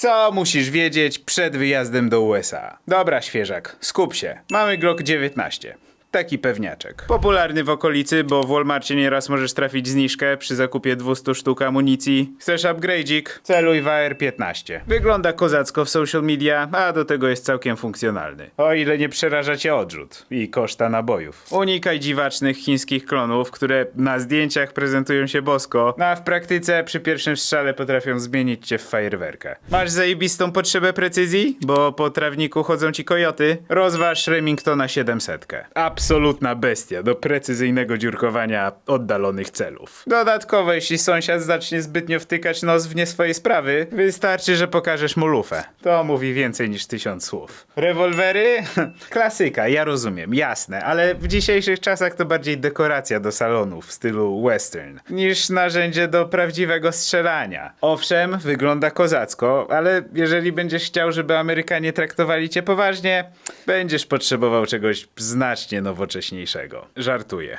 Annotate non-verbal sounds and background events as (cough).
Co musisz wiedzieć przed wyjazdem do USA? Dobra, świeżak, skup się. Mamy Glock 19. Taki pewniaczek. Popularny w okolicy, bo w Walmarcie nieraz możesz trafić zniżkę przy zakupie 200 sztuk amunicji. Chcesz upgrade'ik? Celuj w AR-15. Wygląda kozacko w social media, a do tego jest całkiem funkcjonalny. O ile nie przeraża cię odrzut i koszta nabojów. Unikaj dziwacznych chińskich klonów, które na zdjęciach prezentują się bosko, a w praktyce przy pierwszym strzale potrafią zmienić cię w fajerwerkę. Masz zajebistą potrzebę precyzji? Bo po trawniku chodzą ci kojoty? Rozważ Remingtona 700. Absolutna bestia do precyzyjnego dziurkowania oddalonych celów. Dodatkowo, jeśli sąsiad zacznie zbytnio wtykać nos w nie swoje sprawy, wystarczy, że pokażesz mu lufę. To mówi więcej niż tysiąc słów. Rewolwery? (laughs) Klasyka, ja rozumiem, jasne, ale w dzisiejszych czasach to bardziej dekoracja do salonów w stylu western, niż narzędzie do prawdziwego strzelania. Owszem, wygląda kozacko, ale jeżeli będziesz chciał, żeby Amerykanie traktowali cię poważnie, będziesz potrzebował czegoś znacznie nowocześniejszego. Żartuję.